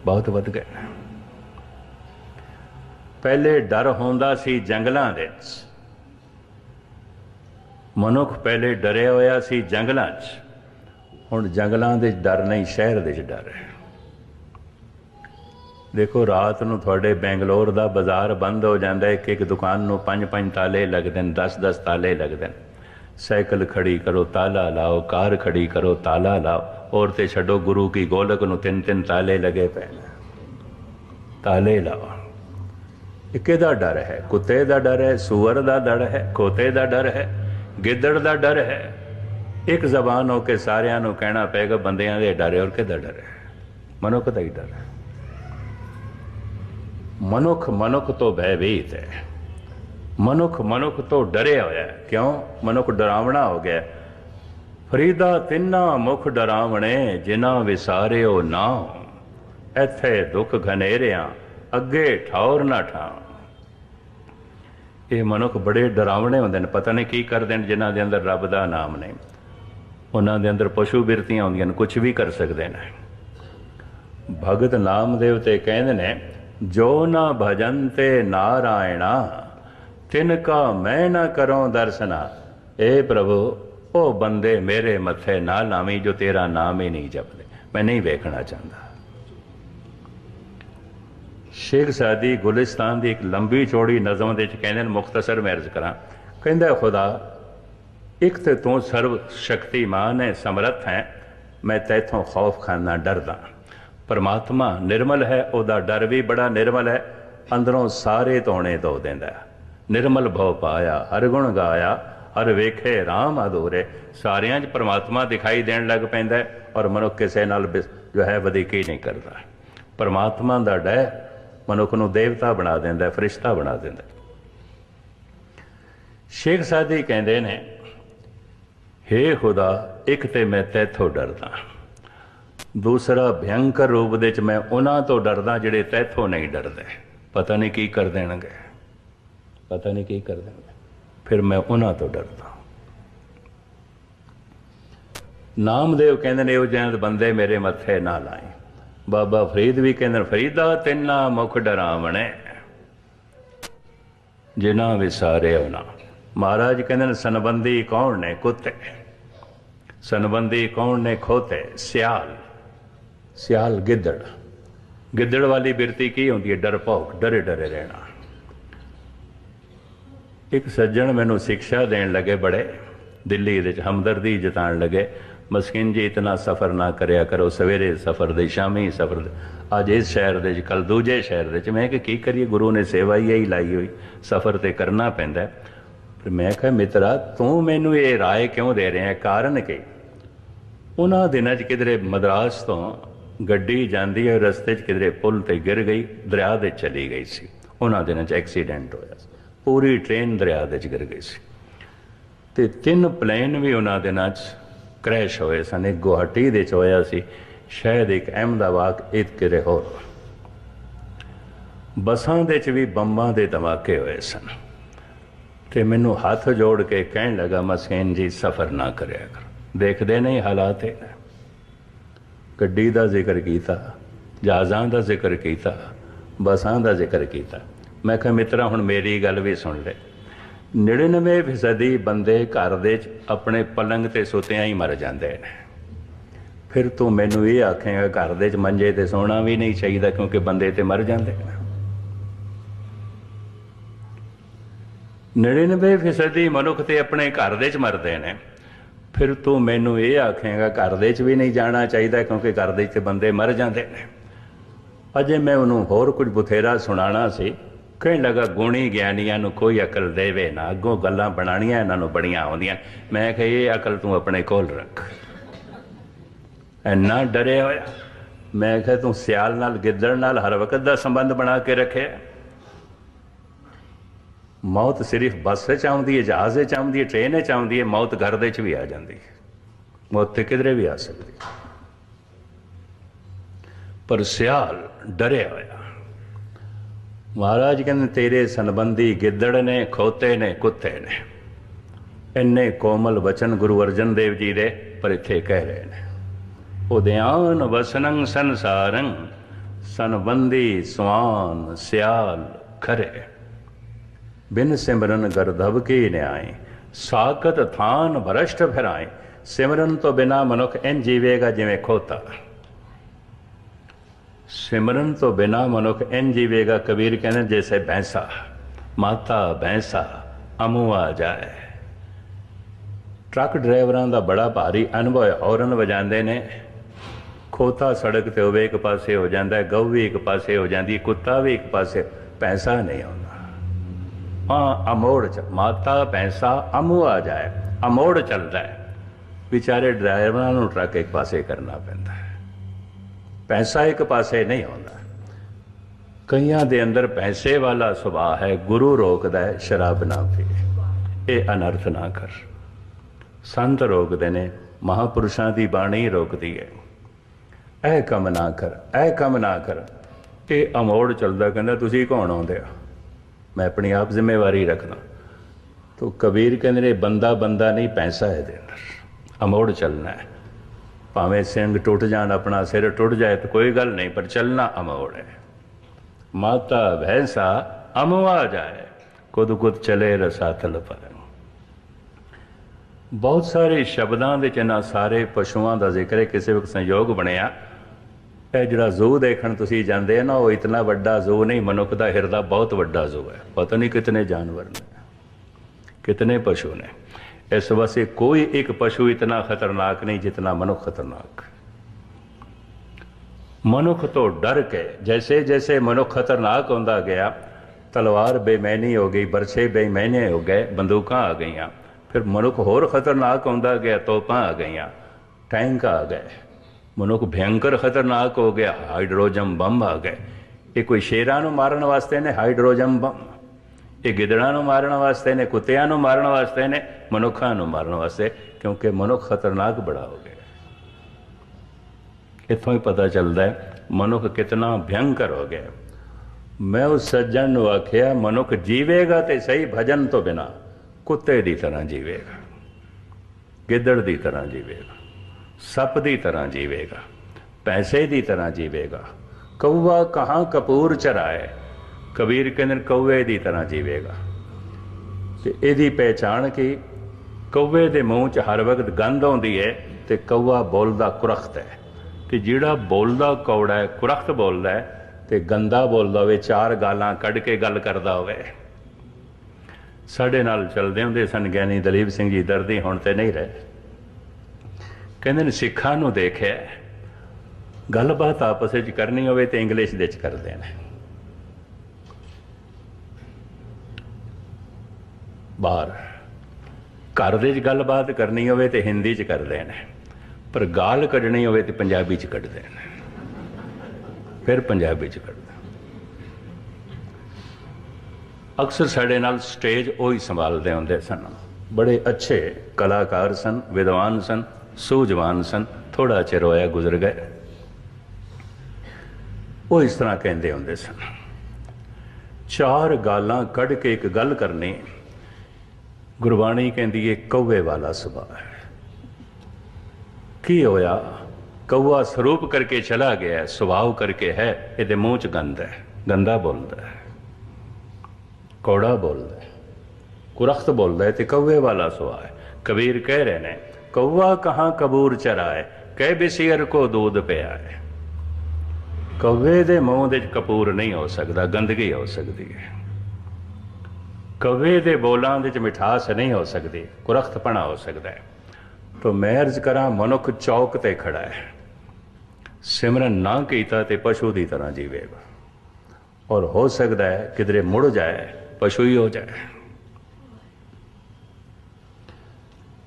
ਬਹੁਤ ਵੱਧ ਗਏ ਨੇ। ਪਹਿਲੇ ਡਰ ਹੁੰਦਾ ਸੀ ਜੰਗਲਾਂ ਦੇ ਮਨੁੱਖ ਪਹਿਲੇ ਡਰਿਆ ਹੋਇਆ ਸੀ ਜੰਗਲਾਂ 'ਚ। ਹੁਣ ਜੰਗਲਾਂ ਦੇ ਡਰ ਨਹੀਂ, ਸ਼ਹਿਰ ਦੇ 'ਚ ਡਰ ਹੈ। ਦੇਖੋ, ਰਾਤ ਨੂੰ ਤੁਹਾਡੇ ਬੈਂਗਲੌਰ ਦਾ ਬਾਜ਼ਾਰ ਬੰਦ ਹੋ ਜਾਂਦਾ ਹੈ ਇੱਕ ਇੱਕ ਦੁਕਾਨ ਨੂੰ ਪੰਜ ਪੰਜ ਤਾਲੇ ਲੱਗਦੇ ਨੇ 10 10 ਤਾਲੇ ਲੱਗਦੇ ਨੇ। ਸਾਈਕਲ ਖੜੀ ਕਰੋ, ਤਾਲਾ ਲਾਓ, ਕਾਰ ਖੜੀ ਕਰੋ, ਤਾਲਾ ਲਾਓ। ਔਰ ਤੇ ਛੱਡੋ, ਗੁਰੂ ਕੀ ਗੋਲਕ ਨੂੰ ਤਿੰਨ ਤਿੰਨ ਤਾਲੇ ਲੱਗੇ ਪਏ ਤਾਲੇ ਲਾਓ। ਇਹ ਕਿਹਦਾ ਡਰ ਹੈ, ਕੁੱਤੇ ਦਾ ਡਰ ਹੈ ਸੂਰ ਦਾ ਡਰ ਹੈ ਕੋਤੇ ਦਾ ਡਰ ਹੈ, ਗਿੱਦੜ ਦਾ ਡਰ ਹੈ। ਇੱਕ ਜ਼ਬਾਨ ਹੋ ਕੇ ਸਾਰਿਆਂ ਨੂੰ ਕਹਿਣਾ ਪਏਗਾ, ਬੰਦਿਆਂ ਦੇ ਡਰ ਹੈ ਔਰ ਕਿਹਦਾ ਡਰ ਹੈ? ਮਨੁੱਖ ਦਾ ਹੀ ਡਰ ਹੈ। ਮਨੁੱਖ ਮਨੁੱਖ ਤੋਂ ਭੈਭੀਤ ਹੈ। ਮਨੁੱਖ ਮਨੁੱਖ ਤੋਂ ਡਰਿਆ ਹੋਇਆ ਕਿਉਂ? ਮਨੁੱਖ ਡਰਾਵਣਾ ਹੋ ਗਿਆ ਫਰੀਦਾ ਤਿੰਨਾ ਮੁਖ ਡਰਾਵਣੇ ਜਿਨ੍ਹਾਂ ਵਿਸਾਰਿਓ ਨਾ ਇੱਥੇ ਦੁੱਖ ਘਨੇਰਿਆਂ, ਅੱਗੇ ਠੌਰ ਨਾ ਠਾਂ ਇਹ ਮਨੁੱਖ ਬੜੇ ਡਰਾਵਣੇ ਹੁੰਦੇ ਨੇ। ਪਤਾ ਨਹੀਂ ਕੀ ਕਰਦੇ ਨੇ ਜਿਨ੍ਹਾਂ ਦੇ ਅੰਦਰ ਰੱਬ ਦਾ ਨਾਮ ਨਹੀਂ। ਉਹਨਾਂ ਦੇ ਅੰਦਰ ਪਸ਼ੂ ਬਿਰਤੀਆਂ ਹੁੰਦੀਆਂ ਨੇ ਕੁਝ ਵੀ ਕਰ ਸਕਦੇ ਨੇ। ਭਗਤ ਨਾਮਦੇਵ ਤੇ ਕਹਿੰਦੇ ਨੇ, ਜੋ ਨਾ ਭਜਨ ਤੇ ਨਾਰਾਇਣਾ ਤਿਨ ਕਾ ਮੈਂ ਨਾ ਕਰਉ ਦਰਸ਼ਨਾ ਏ ਪ੍ਰਭੂ, ਉਹ ਬੰਦੇ ਮੇਰੇ ਮੱਥੇ ਨਾ ਲਾਵੀਂ ਜੋ ਤੇਰਾ ਨਾਮ ਹੀ ਨਹੀਂ ਜਪਦੇ। ਮੈਂ ਨਹੀਂ ਵੇਖਣਾ ਚਾਹੁੰਦਾ। ਸ਼ੇਖ ਸਾਦੀ ਗੁਲਿਸਤਾਨ ਦੀ ਇੱਕ ਲੰਬੀ ਚੌੜੀ ਨਜ਼ਮ ਦੇ ਵਿੱਚ ਕਹਿੰਦੇ ਨੇ, ਮੁਖਤਸਰ ਮੈਂ ਅਰਜ਼ ਕਰਾਂ। ਕਹਿੰਦਾ, ਖੁਦਾ, ਇੱਕ ਤੇ ਤੂੰ ਸਰਵ ਸ਼ਕਤੀਮਾਨ ਹੈ, ਸਮਰੱਥ ਹੈ। ਮੈਂ ਤੈਥੋਂ ਖੌਫ ਖਾਨਾ ਡਰਦਾ ਪਰਮਾਤਮਾ ਨਿਰਮਲ ਹੈ, ਉਹਦਾ ਡਰ ਵੀ ਬੜਾ ਨਿਰਮਲ ਹੈ। ਅੰਦਰੋਂ ਸਾਰੇ ਧੋਣੇ ਧੋ ਦਿੰਦਾ ਨਿਰਮਲ ਭਉ ਪਾਇਆ, ਹਰ ਗੁਣ ਗਾਇਆ, ਹਰ ਵੇਖੇ RAM ਅਧੂਰੇ। ਸਾਰਿਆਂ 'ਚ ਪਰਮਾਤਮਾ ਦਿਖਾਈ ਦੇਣ ਲੱਗ ਪੈਂਦਾ ਔਰ ਮਨੁੱਖ ਕਿਸੇ ਨਾਲ ਬਿਸ- ਜੋ ਹੈ ਵਧੀਕੀ ਨਹੀਂ ਕਰਦਾ। ਪਰਮਾਤਮਾ ਦਾ ਡੈ ਮਨੁੱਖ ਨੂੰ ਦੇਵਤਾ ਬਣਾ ਦਿੰਦਾ ਫਰਿਸ਼ਤਾ ਬਣਾ ਦਿੰਦਾ ਸ਼ੇਖ ਸਾਦੀ ਕਹਿੰਦੇ ਨੇ, ਹੇ ਖੁਦਾ, ਇੱਕ ਤੇ ਮੈਂ ਤੈਥੋਂ ਡਰਦਾ। ਦੂਸਰਾ, ਭਿਅੰਕਰ ਰੂਪ ਦੇ ਚ ਮੈਂ ਉਹਨਾਂ ਤੋਂ ਡਰਦਾ ਜਿਹੜੇ ਤੈਥੋਂ ਨਹੀਂ ਡਰਦੇ। ਪਤਾ ਨਹੀਂ ਕੀ ਕਰ ਦੇਣਗੇ। ਪਤਾ ਨਹੀਂ ਕੀ ਕਰ ਦੇਣਗੇ ਫਿਰ ਮੈਂ ਉਹਨਾਂ ਤੋਂ ਡਰਦਾ ਨਾਮਦੇਵ ਕਹਿੰਦੇ ਨੇ ਉਹ ਜਿਹਨਾਂ ਬੰਦੇ ਮੇਰੇ ਮੱਥੇ ਨਾ ਲਾਏ ਬਾਬਾ ਫਰੀਦ ਵੀ ਕਹਿੰਦੇ ਨੇ, ਫਰੀਦਾ, ਤਿੰਨਾ ਮੁਖ ਡਰਾਵਣੇ। ਜਿਨ੍ਹਾਂ ਵਿਸਾਰੇ ਉਹਨਾਂ। ਮਹਾਰਾਜ ਕਹਿੰਦੇ ਨੇ ਸੰਬੰਧੀ ਕੌਣ ਨੇ ਕੁੱਤੇ? ਸੰਬੰਧੀ ਕੌਣ ਨੇ ਖੋਤੇ? ਸਿਆਲ। ਸਿਆਲ ਗਿੱਦੜ। ਗਿੱਦੜ ਵਾਲੀ ਬਿਰਤੀ ਕੀ ਹੁੰਦੀ ਹੈ? ਡਰ ਡਰਪੋਕ, ਡਰੇ ਡਰੇ ਰਹਿਣਾ। ਇੱਕ ਸੱਜਣ ਮੈਨੂੰ ਸਿੱਖਿਆ ਦੇਣ ਲੱਗੇ ਬੜੇ, ਦਿੱਲੀ ਦੇ ਵਿੱਚ ਹਮਦਰਦੀ ਜਤਾਉਣ ਲੱਗੇ, ਮਸਕਿਨ ਜੀ ਇਤਨਾ ਸਫ਼ਰ ਨਾ ਕਰਿਆ ਕਰੋ, ਸਵੇਰੇ ਸਫ਼ਰ ਦੇ, ਸ਼ਾਮੀ ਸਫ਼ਰ ਦੇ। ਅੱਜ ਇਸ ਸ਼ਹਿਰ ਦੇ ਕੱਲ ਦੂਜੇ ਸ਼ਹਿਰ ਦੇ ਚ ਮੈਂ ਕਿ ਕੀ ਕਰੀਏ? ਗੁਰੂ ਨੇ ਸੇਵਾ ਹੀ ਇਹੀ ਲਾਈ ਹੋਈ, ਸਫ਼ਰ ਤੇ ਕਰਨਾ ਪੈਂਦਾ। ਪਰ ਮੈਂ ਕਿਹਾ, ਮਿੱਤਰਾ, ਤੂੰ ਮੈਨੂੰ ਇਹ ਰਾਏ ਕਿਉਂ ਦੇ ਰਿਹਾ? ਹੈ ਕਾਰਨ ਕਿ? ਉਹਨਾਂ ਦਿਨਾਂ 'ਚ ਕਿਧਰੇ ਮਦਰਾਸ ਤੋਂ ਗੱਡੀ ਜਾਂਦੀ ਹੈ, ਰਸਤੇ 'ਚ ਕਿਧਰੇ ਪੁਲ ਤੇ ਗਿਰ ਗਈ, ਦਰਿਆ ਦੇ ਚਲੀ ਗਈ ਸੀ। ਉਹਨਾਂ ਦਿਨਾਂ 'ਚ ਐਕਸੀਡੈਂਟ ਹੋਇਆ ਸੀ। ਪੂਰੀ ਟ੍ਰੇਨ ਦਰਿਆ ਦੇ 'ਚ ਗਿਰ ਗਈ ਸੀ। ਤੇ ਤਿੰਨ ਪਲੇਨ ਵੀ ਉਹਨਾਂ ਦਿਨਾਂ 'ਚ ਕ੍ਰੈਸ਼ ਹੋਏ ਸਨ। ਇੱਕ ਗੁਹਾਟੀ ਦੇ 'ਚ ਹੋਇਆ ਸੀ, ਸ਼ਾਇਦ ਇੱਕ ਅਹਿਮਦਾਬਾਦ, ਇੱਕ ਕਿਰੇ ਹੋਰ। ਬੱਸਾਂ ਦੇ 'ਚ ਵੀ ਬੰਬਾਂ ਦੇ ਧਮਾਕੇ ਹੋਏ ਸਨ। ਤੇ ਮੈਨੂੰ ਹੱਥ ਜੋੜ ਕੇ ਕਹਿਣ ਲੱਗਾ ਮਸਕੀਨ ਜੀ, ਸਫਰ ਨਾ ਕਰਿਆ ਕਰ। ਦੇਖਦੇ ਨਹੀਂ ਹਾਲਾਤ ਇਹ ਗੱਡੀ ਦਾ ਜ਼ਿਕਰ ਕੀਤਾ, ਜਹਾਜ਼ਾਂ ਦਾ ਜ਼ਿਕਰ ਕੀਤਾ, ਬੱਸਾਂ ਦਾ ਜ਼ਿਕਰ ਕੀਤਾ। ਮੈਂ ਕਿਹਾ, ਮਿੱਤਰਾ, ਹੁਣ ਮੇਰੀ ਗੱਲ ਵੀ ਸੁਣ ਲੈ। 99% ਫੀਸਦੀ ਬੰਦੇ ਘਰ ਦੇ ਚ ਆਪਣੇ ਪਲੰਗ ਤੇ ਸੁੱਤਿਆਂ ਹੀ ਮਰ ਜਾਂਦੇ ਨੇ। ਫਿਰ ਤੂੰ ਮੈਨੂੰ ਇਹ ਆਖੇਗਾ, ਘਰ ਦੇ ਚ ਮੰਜੇ ਤੇ ਸੋਣਾ ਵੀ ਨਹੀਂ ਚਾਹੀਦਾ ਕਿਉਂਕਿ ਬੰਦੇ ਤੇ ਮਰ ਜਾਂਦੇ ਨੇ। 99% ਫੀਸਦੀ ਮਨੁੱਖ ਤੇ ਆਪਣੇ ਘਰ ਦੇ ਚ ਮਰਦੇ ਨੇ। ਫਿਰ ਤੂੰ ਮੈਨੂੰ ਇਹ ਆਖੇਗਾ, ਘਰ ਦੇ ਚ ਵੀ ਨਹੀਂ ਜਾਣਾ ਚਾਹੀਦਾ ਕਿਉਂਕਿ ਘਰ ਦੇ ਚ ਬੰਦੇ ਮਰ ਜਾਂਦੇ ਨੇ। ਅਜੇ ਮੈਂ ਉਹਨੂੰ ਹੋਰ ਕੁਝ ਬਥੇਰਾ ਸੁਣਾਣਾ ਸੀ। ਕਹਿਣ ਲੱਗਾ ਗੁਣੀ ਗਿਆਨੀਆਂ ਨੂੰ ਕੋਈ ਅਕਲ ਦੇਵੇ ਨਾ। ਅੱਗੋਂ ਗੱਲਾਂ ਬਣਾਣੀਆਂ ਇਹਨਾਂ ਨੂੰ ਬੜੀਆਂ ਆਉਂਦੀਆਂ। ਮੈਂ ਕਿਹਾ, ਇਹ ਅਕਲ ਤੂੰ ਆਪਣੇ ਕੋਲ ਰੱਖ। ਇੰਨਾ ਡਰਿਆ ਹੋਇਆ। ਮੈਂ ਕਿਹਾ, ਤੂੰ ਸਿਆਲ ਨਾਲ, ਗਿੱਦੜ ਨਾਲ ਹਰ ਵਕਤ ਦਾ ਸੰਬੰਧ ਬਣਾ ਕੇ ਰੱਖਿਆ। ਮੌਤ ਸਿਰਫ ਬੱਸ 'ਚ ਆਉਂਦੀ ਹੈ, ਜਹਾਜ਼ 'ਚ ਆਉਂਦੀ ਹੈ, ਟ੍ਰੇਨ 'ਚ ਆਉਂਦੀ ਹੈ, ਮੌਤ ਘਰ ਦੇ ਵਿੱਚ ਵੀ ਆ ਜਾਂਦੀ ਹੈ। ਮੌਤ ਤੇ ਕਿਧਰੇ ਵੀ ਆ ਸਕਦੀ। ਪਰ ਸਿਆਲ ਡਰਿਆ ਹੋਇਆ। ਮਹਾਰਾਜ ਕਹਿੰਦੇ, ਤੇਰੇ ਸੰਬੰਧੀ ਗਿੱਦੜ ਨੇ, ਖੋਤੇ ਨੇ, ਕੁੱਤੇ ਨੇ। ਇੰਨੇ ਕੋਮਲ ਵਚਨ ਗੁਰੂ ਅਰਜਨ ਦੇਵ ਜੀ ਦੇ ਪਰ ਇੱਥੇ ਕਹਿ ਰਹੇ ਨੇ। ਉਦਿਆਨ ਵਸਨੰ ਸੰਸਾਰੰ, ਸੰਬੰਧੀ ਸਵਾਨ ਸਿਆਲ ਖਰੇ। ਬਿਨ ਸਿਮਰਨ ਗਰਧਵ ਕੀ ਨਿਆਏ ਸਾਕਤ ਥਾਨ ਭਰਸ਼ਟ ਫਿਰਾਏ। ਸਿਮਰਨ ਤੋਂ ਬਿਨਾ ਮਨੁੱਖ ਇੰਜ ਜੀਵੇਗਾ ਜਿਵੇਂ ਖੋਤਾ। ਸਿਮਰਨ ਤੋਂ ਬਿਨਾ ਮਨੁੱਖ ਇੰਜ ਜੀਵੇਗਾ ਕਬੀਰ ਕਹਿੰਦੇ ਜੈਸੇ ਭੈਂਸਾ ਮਾਤਾ ਭੈਂਸਾ ਅਮੂ ਆ ਜਾਏ। ਟਰੱਕ ਡਰਾਈਵਰਾਂ ਦਾ ਬੜਾ ਭਾਰੀ ਅਨੁਭਵ ਹੈ। ਔਰਨ ਵਜਾਉਂਦੇ ਨੇ, ਖੋਤਾ ਸੜਕ ਤੇ ਹੋਵੇ ਇੱਕ ਪਾਸੇ ਹੋ ਜਾਂਦਾ, ਗਊ ਵੀ ਇੱਕ ਪਾਸੇ ਹੋ ਜਾਂਦੀ, ਕੁੱਤਾ ਵੀ ਇੱਕ ਪਾਸੇ, ਪੈਸਾ ਨਹੀਂ ਆਉਂਦਾ। ਹਾਂ, ਅਮੋੜ ਚ, ਮਾਤਾ ਪੈਸਾ ਅਮੂ ਆ ਜਾਏ, ਅਮੋੜ ਚੱਲਦਾ ਹੈ। ਵਿਚਾਰੇ ਡਰਾਈਵਰਾਂ ਨੂੰ ਟਰੱਕ ਇੱਕ ਪਾਸੇ ਕਰਨਾ ਪੈਂਦਾ ਹੈ। ਪੈਸਾ ਇੱਕ ਪਾਸੇ ਨਹੀਂ ਆਉਂਦਾ। ਕਈਆਂ ਦੇ ਅੰਦਰ ਪੈਸੇ ਵਾਲਾ ਸੁਭਾਅ ਹੈ, ਗੁਰੂ ਰੋਕਦਾ ਹੈ, ਸ਼ਰਾਬ ਨਾ ਪੀ। ਇਹ ਅਨਰਥ ਨਾ ਕਰ। ਸੰਤ ਰੋਕਦੇ ਨੇ, ਮਹਾਪੁਰਸ਼ਾਂ ਦੀ ਬਾਣੀ ਰੋਕਦੀ ਹੈ। ਇਹ ਕੰਮ ਨਾ ਕਰ, ਇਹ ਕੰਮ ਨਾ ਕਰ। ਇਹ ਅਮੋੜ ਚੱਲਦਾ ਕਹਿੰਦਾ, ਤੁਸੀਂ ਕੌਣ ਆਉਂਦੇ ਆ? ਮੈਂ ਆਪਣੀ ਆਪ ਜ਼ਿੰਮੇਵਾਰੀ ਰੱਖਦਾ। ਤੋ ਕਬੀਰ ਕਹਿੰਦੇ ਨੇ, ਬੰਦਾ ਬੰਦਾ ਨਹੀਂ, ਪੈਸਾ ਹੈ ਦੇ ਅੰਦਰ। ਅਮੋੜ ਚੱਲਣਾ ਹੈ। ਭਾਵੇਂ ਸਿੰਘ ਟੁੱਟ ਜਾਣ, ਆਪਣਾ ਸਿਰ ਟੁੱਟ ਜਾਏ ਤਾਂ ਕੋਈ ਗੱਲ ਨਹੀਂ, ਪਰ ਚੱਲਣਾ ਅਮੋੜ ਹੈ। ਮਾਤਾ ਭੈਂਸਾ ਅਮਵਾ ਜਾਏ, ਕੁਦ ਕੁਦ ਚਲੇ ਰਸਾਤਲ ਪਰ ਬਹੁਤ ਸਾਰੇ ਸ਼ਬਦਾਂ ਦੇ ਚ ਇਹਨਾਂ ਸਾਰੇ ਪਸ਼ੂਆਂ ਦਾ ਜ਼ਿਕਰ ਹੈ, ਕਿਸੇ ਵਕਤ ਸੰਯੋਗ ਬਣਿਆ। ਇਹ ਜਿਹੜਾ ਜ਼ੂ ਦੇਖਣ ਤੁਸੀਂ ਜਾਂਦੇ ਆ ਨਾ, ਉਹ ਇਤਨਾ ਵੱਡਾ ਜ਼ੂ ਨਹੀਂ, ਮਨੁੱਖ ਦਾ ਹਿਰਦਾ ਬਹੁਤ ਵੱਡਾ ਜ਼ੂ ਹੈ। ਪਤਾ ਨਹੀਂ ਕਿਤਨੇ ਜਾਨਵਰ ਨੇ, ਕਿਤਨੇ ਪਸ਼ੂ ਨੇ। ਇਸ ਵਾਸਤੇ ਕੋਈ ਇੱਕ ਪਸ਼ੂ ਇਤਨਾ ਖਤਰਨਾਕ ਨਹੀਂ ਜਿਤਨਾ ਮਨੁੱਖ ਖਤਰਨਾਕ। ਮਨੁੱਖ ਤੋਂ ਡਰ ਕੇ ਜੈਸੇ ਜੈਸੇ ਮਨੁੱਖ ਖਤਰਨਾਕ ਹੁੰਦਾ ਗਿਆ, ਤਲਵਾਰ ਬੇਮੈਨੀ ਹੋ ਗਈ, ਬਰਛੇ ਬੇਮੈਨੇ ਹੋ ਗਏ, ਬੰਦੂਕਾਂ ਆ ਗਈਆਂ। ਫਿਰ ਮਨੁੱਖ ਹੋਰ ਖਤਰਨਾਕ ਹੁੰਦਾ ਗਿਆ, ਤੋਪਾਂ ਆ ਗਈਆਂ, ਟੈਂਕ ਆ ਗਏ। ਮਨੁੱਖ ਭਿਅੰਕਰ ਖਤਰਨਾਕ ਹੋ ਗਿਆ, ਹਾਈਡਰੋਜਨ ਬੰਬ ਆ ਗਏ। ਇਹ ਕੋਈ ਸ਼ੇਰਾਂ ਨੂੰ ਮਾਰਨ ਵਾਸਤੇ ਨੇ, ਹਾਈਡਰੋਜਨ ਬੰਬ? ਇਹ ਗਿੱਦੜਾਂ ਨੂੰ ਮਾਰਨ ਵਾਸਤੇ ਨੇ, ਕੁੱਤਿਆਂ ਨੂੰ ਮਾਰਨ ਵਾਸਤੇ ਨੇ, ਮਨੁੱਖਾਂ ਨੂੰ ਮਾਰਨ ਵਾਸਤੇ, ਕਿਉਂਕਿ ਮਨੁੱਖ ਖਤਰਨਾਕ ਬੜਾ ਹੋ ਗਿਆ। ਇੱਥੋਂ ਹੀ ਪਤਾ ਚੱਲਦਾ ਹੈ, ਮਨੁੱਖ ਕਿਤਨਾ ਭਿਅੰਕਰ ਹੋ ਗਿਆ। ਮੈਂ ਉਸ ਸੱਜਣ ਨੂੰ ਆਖਿਆ, ਮਨੁੱਖ ਜੀਵੇਗਾ ਤੇ ਸਹੀ ਭਜਨ ਤੋਂ ਬਿਨਾ ਕੁੱਤੇ ਦੀ ਤਰ੍ਹਾਂ ਜੀਵੇਗਾ, ਗਿੱਦੜ ਦੀ ਤਰ੍ਹਾਂ ਜੀਵੇਗਾ, ਸੱਪ ਦੀ ਤਰ੍ਹਾਂ ਜੀਵੇਗਾ, ਪੈਸੇ ਦੀ ਤਰ੍ਹਾਂ ਜੀਵੇਗਾ, ਕਊਆ ਕਹਾਂ ਕਪੂਰ ਚਰਾਏ ਕਬੀਰ ਕਹਿੰਦੇ ਨੇ ਕਊਏ ਦੀ ਤਰ੍ਹਾਂ ਜੀਵੇਗਾ। ਤੇ ਇਹਦੀ ਪਹਿਚਾਣ ਕਿ? ਕਊਏ ਦੇ ਮੂੰਹ 'ਚ ਹਰ ਵਕਤ ਗੰਧ ਆਉਂਦੀ ਹੈ ਤੇ ਕਊਆ ਬੋਲਦਾ ਕੁਰਖਤ ਹੈ। ਤੇ ਜਿਹੜਾ ਬੋਲਦਾ ਕੌੜਾ ਹੈ, ਕੁਰਖਤ ਬੋਲਦਾ ਹੈ ਤੇ ਗੰਦਾ ਬੋਲਦਾ ਹੋਵੇ, ਚਾਰ ਗਾਲਾਂ ਕੱਢ ਕੇ ਗੱਲ ਕਰਦਾ ਹੋਵੇ। ਸਾਡੇ ਨਾਲ ਚੱਲਦੇ ਹੁੰਦੇ ਸਨ ਗਿਆਨੀ ਦਲੀਪ ਸਿੰਘ ਜੀ ਦਰਦੀ ਹੁਣ ਤੇ ਨਹੀਂ ਰਹੇ। ਕਹਿੰਦੇ ਨੇ, ਸਿੱਖਾਂ ਨੂੰ ਦੇਖਿਆ, ਗੱਲਬਾਤ ਆਪਸ ਵਿੱਚ ਕਰਨੀ ਹੋਵੇ ਤੇ ਇੰਗਲਿਸ਼ ਦੇ ਵਿੱਚ ਕਰਦੇ ਨੇ। ਬਾਹਰ। ਘਰ ਦੇ ਵਿੱਚ ਗੱਲਬਾਤ ਕਰਨੀ ਹੋਵੇ ਤੇ ਹਿੰਦੀ 'ਚ ਕਰਦੇ ਨੇ ਪਰ ਗਾਲ ਕੱਢਣੀ ਹੋਵੇ ਤੇ ਪੰਜਾਬੀ 'ਚ ਕੱਢਦੇ ਨੇ ਫਿਰ ਪੰਜਾਬੀ 'ਚ ਕੱਢਦੇ ਅਕਸਰ ਸਾਡੇ ਨਾਲ ਸਟੇਜ ਉਹੀ ਸੰਭਾਲਦੇ ਹੁੰਦੇ ਸਨ। ਬੜੇ ਅੱਛੇ ਕਲਾਕਾਰ ਸਨ, ਵਿਦਵਾਨ ਸਨ, ਸੂਝਵਾਨ ਸਨ। ਥੋੜਾ ਚਿਰ ਹੋਇਆ ਗੁਜ਼ਰ ਗਏ। ਉਹ ਇਸ ਤਰ੍ਹਾਂ ਕਹਿੰਦੇ ਹੁੰਦੇ ਸਨ। ਚਾਰ ਗਾਲਾਂ ਕੱਢ ਕੇ ਇੱਕ ਗੱਲ ਕਰਨੀ ਗੁਰਬਾਣੀ ਕਹਿੰਦੀ ਏ, ਕੌਵੇ ਵਾਲਾ ਸੁਭਾਅ ਹੈ। ਕੀ ਹੋਇਆ? ਕੌਆ ਸਰੂਪ ਕਰਕੇ ਚਲਾ ਗਿਆ, ਸੁਭਾਅ ਕਰਕੇ ਹੈ, ਇਹਦੇ ਮੂੰਹ ਚ ਗੰਦ ਹੈ, ਗੰਦਾ ਬੋਲਦਾ ਹੈ, ਕੌੜਾ ਬੋਲਦਾ ਹੈ, ਕੁਰਖਤ ਬੋਲਦਾ ਹੈ ਤੇ ਕੌਵੇ ਵਾਲਾ ਸੁਭਾਅ ਹੈ। ਕਬੀਰ ਕਹਿ ਰਹੇ ਨੇ, ਕੌਆ ਕਹਾਂ ਕਬੂਰ ਚਰਾਏ, ਕਹਿ ਬਿਸੀਰ ਕੋ ਦੂਧ ਪਿਆ ਹੈ ਕੌਵੇ ਦੇ ਮੂੰਹ ਦੇ ਕਪੂਰ ਨਹੀਂ ਹੋ ਸਕਦਾ, ਗੰਦਗੀ ਹੋ ਸਕਦੀ ਹੈ। ਕਵੇ ਦੇ ਬੋਲਾਂ ਦੇ ਚ ਮਿਠਾਸ ਨਹੀਂ ਹੋ ਸਕਦੀ, ਕੁਰਖਤਪਣਾ ਹੋ ਸਕਦਾ ਹੈ। ਤੋ ਮੈਂ ਅਰਜ਼ ਕਰਾਂ, ਮਨੁੱਖ ਚੌਕ ਤੇ ਖੜਾ ਹੈ। ਸਿਮਰਨ ਨਾ ਕੀਤਾ ਤੇ ਪਸ਼ੂ ਦੀ ਤਰ੍ਹਾਂ ਜੀਵੇਗਾ ਔਰ ਹੋ ਸਕਦਾ ਹੈ, ਕਿਧਰੇ ਮੁੜ ਜਾਏ, ਪਸ਼ੂ ਹੀ ਹੋ ਜਾਏ।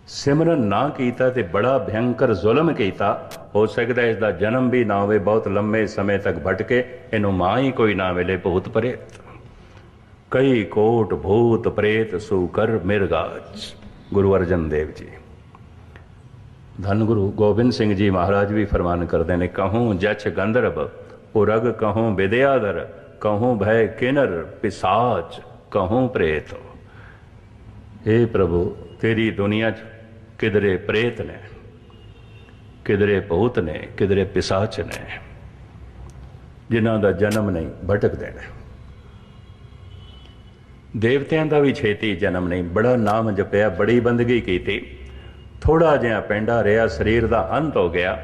ਸਿਮਰਨ ਨਾ ਕੀਤਾ ਤੇ ਬੜਾ ਭਿਅੰਕਰ ਜ਼ੁਲਮ ਕੀਤਾ। ਹੋ ਸਕਦਾ ਇਸ ਦਾ ਜਨਮ ਵੀ ਨਾ ਹੋਵੇ, ਬਹੁਤ ਲੰਮੇ ਸਮੇਂ ਤੱਕ ਭਟਕੇ, ਇਹਨੂੰ ਮਾਂ ਹੀ ਕੋਈ ਨਾ ਮਿਲੇ ਭੂਤ ਪਰੇ ਕਈ ਕੋਟ ਭੂਤ ਪ੍ਰੇਤ ਸੂ ਕਰ ਮਿਰਗਾਜ। ਗੁਰੂ ਅਰਜਨ ਦੇਵ ਜੀ। ਧੰਨ ਗੁਰੂ ਗੋਬਿੰਦ ਸਿੰਘ ਜੀ ਮਹਾਰਾਜ ਵੀ ਫਰਮਾਨ ਕਰਦੇ ਨੇ, ਕਹੂੰ ਜਛ ਗੰਧਰਵ, ਉਰਗ ਕਹੂੰ ਵਿਦਿਆਦਰ ਕਹੂੰ ਭੈ ਕਿਨਰ ਪਿਸਾਚ, ਕਹੂੰ ਪ੍ਰੇਤ। हे ਪ੍ਰਭੂ, ਤੇਰੀ ਦੁਨੀਆ 'ਚ ਕਿਧਰੇ ਪ੍ਰੇਤ ਨੇ, ਕਿਧਰੇ ਭੂਤ ਨੇ, ਕਿਧਰੇ ਪਿਸਾਚ ਨੇ, ਜਿਨ੍ਹਾਂ ਦਾ ਜਨਮ ਨਹੀਂ ਭਟਕਦੇ ਨੇ। ਦੇਵਤਿਆਂ ਦਾ ਵੀ ਛੇਤੀ ਜਨਮ ਨਹੀਂ। ਬੜਾ ਨਾਮ ਜਪਿਆ, ਬੜੀ ਬੰਦਗੀ ਕੀਤੀ। ਥੋੜਾ ਜਿਹਾ ਪੈਂਡਾ ਰਿਹਾ, ਸਰੀਰ ਦਾ ਅੰਤ ਹੋ ਗਿਆ।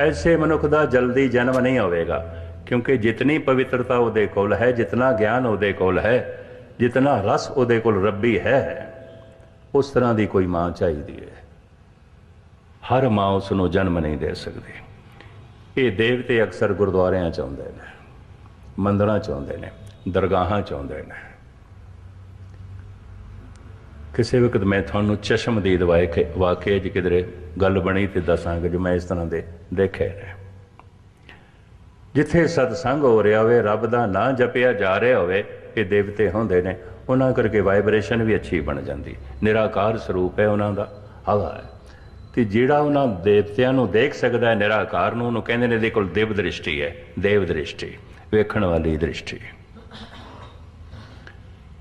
ਐਸੇ ਮਨੁੱਖ ਦਾ ਜਲਦੀ ਜਨਮ ਨਹੀਂ ਹੋਵੇਗਾ, ਕਿਉਂਕਿ ਜਿਤਨੀ ਪਵਿੱਤਰਤਾ ਉਹਦੇ ਕੋਲ ਹੈ, ਜਿਤਨਾ ਗਿਆਨ ਉਹਦੇ ਕੋਲ ਹੈ, ਜਿਤਨਾ ਰਸ ਉਹਦੇ ਕੋਲ ਰੱਬੀ ਹੈ, ਉਸ ਤਰ੍ਹਾਂ ਦੀ ਕੋਈ ਮਾਂ ਚਾਹੀਦੀ ਹੈ। ਹਰ ਮਾਂ ਉਸ ਨੂੰ ਜਨਮ ਨਹੀਂ ਦੇ ਸਕਦੀ। ਇਹ ਦੇਵਤੇ ਅਕਸਰ ਗੁਰਦੁਆਰਿਆਂ ਚ ਆਉਂਦੇ ਨੇ, ਮੰਦਰਾਂ ਚ ਆਉਂਦੇ ਨੇ, ਦਰਗਾਹਾਂ ਚ ਆਉਂਦੇ ਨੇ। ਕਿਸੇ ਵਕਤ ਮੈਂ ਤੁਹਾਨੂੰ ਚਸ਼ਮਦੀਦ ਵਾਕੇ ਵਾਕਿਆ ਜੇ ਕਿਧਰੇ ਗੱਲ ਬਣੀ ਤੇ ਦੱਸਾਂਗਾ ਜੋ ਮੈਂ ਇਸ ਤਰ੍ਹਾਂ ਦੇ ਦੇਖੇ ਨੇ ਜਿੱਥੇ ਸਤਸੰਗ ਹੋ ਰਿਹਾ ਹੋਵੇ, ਰੱਬ ਦਾ ਨਾਂ ਜਪਿਆ ਜਾ ਰਿਹਾ ਹੋਵੇ, ਇਹ ਦੇਵਤੇ ਹੁੰਦੇ ਨੇ, ਉਹਨਾਂ ਕਰਕੇ ਵਾਈਬ੍ਰੇਸ਼ਨ ਵੀ ਅੱਛੀ ਬਣ ਜਾਂਦੀ। ਨਿਰਾਕਾਰ ਸਰੂਪ ਹੈ ਉਹਨਾਂ ਦਾ ਹਵਾ ਹੈ। ਤੇ ਜਿਹੜਾ ਉਹਨਾਂ ਦੇਵਤਿਆਂ ਨੂੰ ਦੇਖ ਸਕਦਾ ਹੈ ਨਿਰਾਕਾਰ ਨੂੰ, ਉਹਨੂੰ ਕਹਿੰਦੇ ਨੇ ਇਹਦੇ ਕੋਲ ਦੇਵ ਦ੍ਰਿਸ਼ਟੀ ਹੈ, ਦੇਵ ਦ੍ਰਿਸ਼ਟੀ, ਵੇਖਣ ਵਾਲੀ ਦ੍ਰਿਸ਼ਟੀ।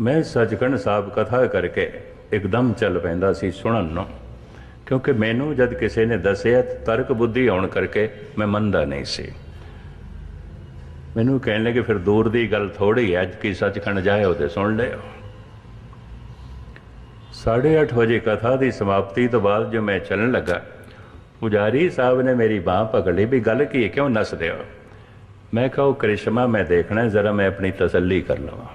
ਮੈਂ ਸੱਚਖੰਡ ਸਾਹਿਬ ਕਥਾ ਕਰਕੇ ਇੱਕਦਮ ਚੱਲ ਪੈਂਦਾ ਸੀ ਸੁਣਨ ਨੂੰ, ਕਿਉਂਕਿ ਮੈਨੂੰ ਜਦ ਕਿਸੇ ਨੇ ਦੱਸਿਆ ਤਰਕ ਬੁੱਧੀ ਆਉਣ ਕਰਕੇ ਮੈਂ ਮੰਨਦਾ ਨਹੀਂ ਸੀ। ਮੈਨੂੰ ਕਹਿਣ ਲੱਗੇ, ਫਿਰ ਦੂਰ ਦੀ ਗੱਲ ਥੋੜੀ ਹੈ, ਅੱਜ ਕੀ ਸੱਚਖੰਡ ਜਾਇਓ ਉਹਦੇ ਸੁਣ ਲਿਓ। ਸਾਢੇ ਅੱਠ ਵਜੇ ਕਥਾ ਦੀ ਸਮਾਪਤੀ ਤੋਂ ਬਾਅਦ ਜੋ ਮੈਂ ਚੱਲਣ ਲੱਗਾ, ਪੁਜਾਰੀ ਸਾਹਿਬ ਨੇ ਮੇਰੀ ਬਾਹ ਪਕੜ ਲਈ, ਵੀ ਗੱਲ ਕੀ ਹੈ, ਕਿਉਂ ਨੱਸਦੇ ਹੋ? ਮੈਂ ਕਿਹਾ, ਉਹ ਕ੍ਰਿਸ਼ਮਾ ਮੈਂ ਦੇਖਣਾ, ਜ਼ਰਾ ਮੈਂ ਆਪਣੀ ਤਸੱਲੀ ਕਰ ਲਵਾਂ।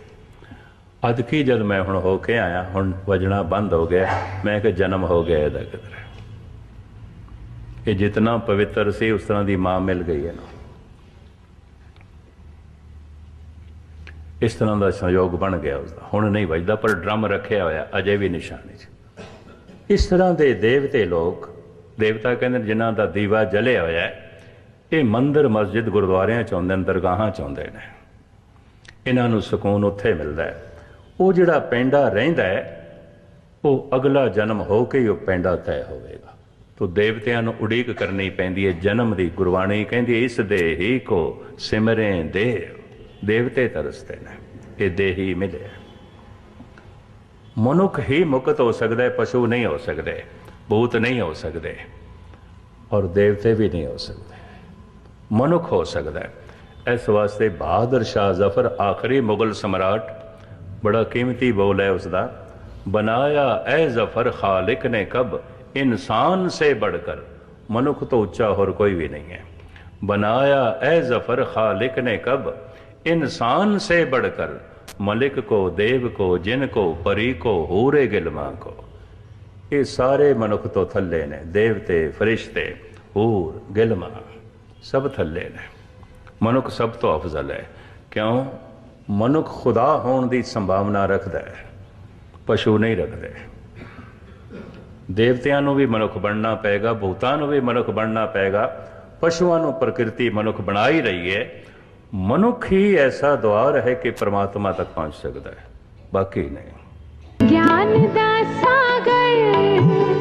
ਅਦਕੀ ਜਦ ਮੈਂ ਹੁਣ ਹੋ ਕੇ ਆਇਆ, ਹੁਣ ਵਜਣਾ ਬੰਦ ਹੋ ਗਿਆ, ਮੈਂ ਕਿ ਜਨਮ ਹੋ ਗਿਆ ਇਹਦਾ ਕਿਧਰ ਇਹ ਜਿਤਨਾ ਪਵਿੱਤਰ ਸੀ, ਉਸ ਤਰ੍ਹਾਂ ਦੀ ਮਾਂ ਮਿਲ ਗਈ ਇਹਨੂੰ। ਇਸ ਤਰ੍ਹਾਂ ਦਾ ਸੰਯੋਗ ਬਣ ਗਿਆ ਉਸ ਦਾ ਹੁਣ ਨਹੀਂ ਵੱਜਦਾ, ਪਰ ਡਰਮ ਰੱਖਿਆ ਹੋਇਆ, ਅਜੇ ਵੀ ਨਿਸ਼ਾਨੀ 'ਚ। ਇਸ ਤਰ੍ਹਾਂ ਦੇ ਦੇਵਤੇ ਲੋਕ, ਦੇਵਤਾ ਕਹਿੰਦੇ ਨੇ, ਜਿਨ੍ਹਾਂ ਦਾ ਦੀਵਾ ਜਲਿਆ ਹੋਇਆ ਇਹ ਮੰਦਰ ਮਸਜਿਦ ਗੁਰਦੁਆਰਿਆਂ ਚ ਆਉਂਦੇ ਨੇ, ਦਰਗਾਹਾਂ ਚ ਆਉਂਦੇ ਨੇ। ਇਹਨਾਂ ਨੂੰ ਸਕੂਨ ਉੱਥੇ ਮਿਲਦਾ ਹੈ। ਉਹ ਜਿਹੜਾ ਪੈਂਡਾ ਰਹਿੰਦਾ ਹੈ, ਉਹ ਅਗਲਾ ਜਨਮ ਹੋ ਕੇ ਹੀ ਉਹ ਪੈਂਡਾ ਤੈਅ ਹੋਵੇਗਾ। ਤੋ ਦੇਵਤਿਆਂ ਨੂੰ ਉਡੀਕ ਕਰਨੀ ਪੈਂਦੀ ਹੈ, ਜਨਮ ਦੀ ਗੁਰਬਾਣੀ ਕਹਿੰਦੀ ਇਸ ਦੇ ਹੀ ਕੋ ਸਿਮਰੇ ਦੇਵ ਦੇਵਤੇ ਤਰਸਤੇ ਨੇ, ਇਹ ਦੇਹੀ ਮਿਲੇ। ਮਨੁੱਖ ਹੀ ਮੁਕਤ ਹੋ ਸਕਦਾ ਹੈ, ਪਸ਼ੂ ਨਹੀਂ ਹੋ ਸਕਦੇ, ਭੂਤ ਨਹੀਂ ਹੋ ਸਕਦੇ, ਔਰ ਦੇਵਤੇ ਵੀ ਨਹੀਂ ਹੋ ਸਕਦੇ। ਮਨੁੱਖ ਹੋ ਸਕਦਾ ਹੈ। ਇਸ ਵਾਸਤੇ ਬਹਾਦਰ ਸ਼ਾਹ ਜ਼ਫਰ ਆਖਰੀ ਮੁਗਲ ਸਮਰਾਟ ਬੜਾ ਕੀਮਤੀ ਬੋਲ ਹੈ ਉਸ ਦਾ ਬਨਾਇਆ ਐ ਜ਼ਫਰ ਖਾਲਿਕ ਨੇ ਕਬ, ਇਨਸਾਨ ਸੇ ਬੜਕਰ, ਮਨੁੱਖ ਤੋਂ ਉੱਚਾ ਹੋਰ ਕੋਈ ਵੀ ਨਹੀਂ ਹੈ। ਬਨਾਇਆ ਐ ਜ਼ਫਰ ਖਾਲਿਕ ਨੇ ਕਬ, ਇਨਸਾਨ ਸੇ ਬੜ ਕਰ ਮਲਿਕ ਕੋ, ਦੇਵ ਕੋ, ਜਿਨ ਕੋ, ਪਰੀ ਕੋ, ਹੂਰੇ ਗਿਲਮਾ ਕੋ। ਇਹ ਸਾਰੇ ਮਨੁੱਖ ਤੋਂ ਥੱਲੇ ਨੇ, ਦੇਵਤੇ, ਫਰਿਸ਼ਤੇ, ਹੂਰ ਗਿਲਮਾ ਸਭ ਥੱਲੇ ਨੇ। ਮਨੁੱਖ ਸਭ ਤੋਂ ਅਫਜ਼ਲ ਹੈ। ਕਿਉਂ? ਮਨੁੱਖ ਖੁਦਾ ਹੋਣ ਦੀ ਸੰਭਾਵਨਾ ਰੱਖਦਾ ਹੈ, ਪਸ਼ੂ ਨਹੀਂ ਰੱਖਦੇ। ਦੇਵਤਿਆਂ ਨੂੰ ਵੀ ਮਨੁੱਖ ਬਣਨਾ ਪਏਗਾ, ਭੂਤਾਂ ਨੂੰ ਵੀ ਮਨੁੱਖ ਬਣਨਾ ਪਏਗਾ, ਪਸ਼ੂਆਂ ਨੂੰ ਪ੍ਰਕਿਰਤੀ ਮਨੁੱਖ ਬਣਾ ਹੀ ਰਹੀ ਹੈ। ਮਨੁੱਖ ਹੀ ਐਸਾ ਦੁਆਰ ਹੈ ਕਿ ਪ੍ਰਮਾਤਮਾ ਤੱਕ ਪਹੁੰਚ ਸਕਦਾ ਹੈ, ਬਾਕੀ ਨਹੀਂ। ਗਿਆਨ ਦਾ ਸਾਗਰ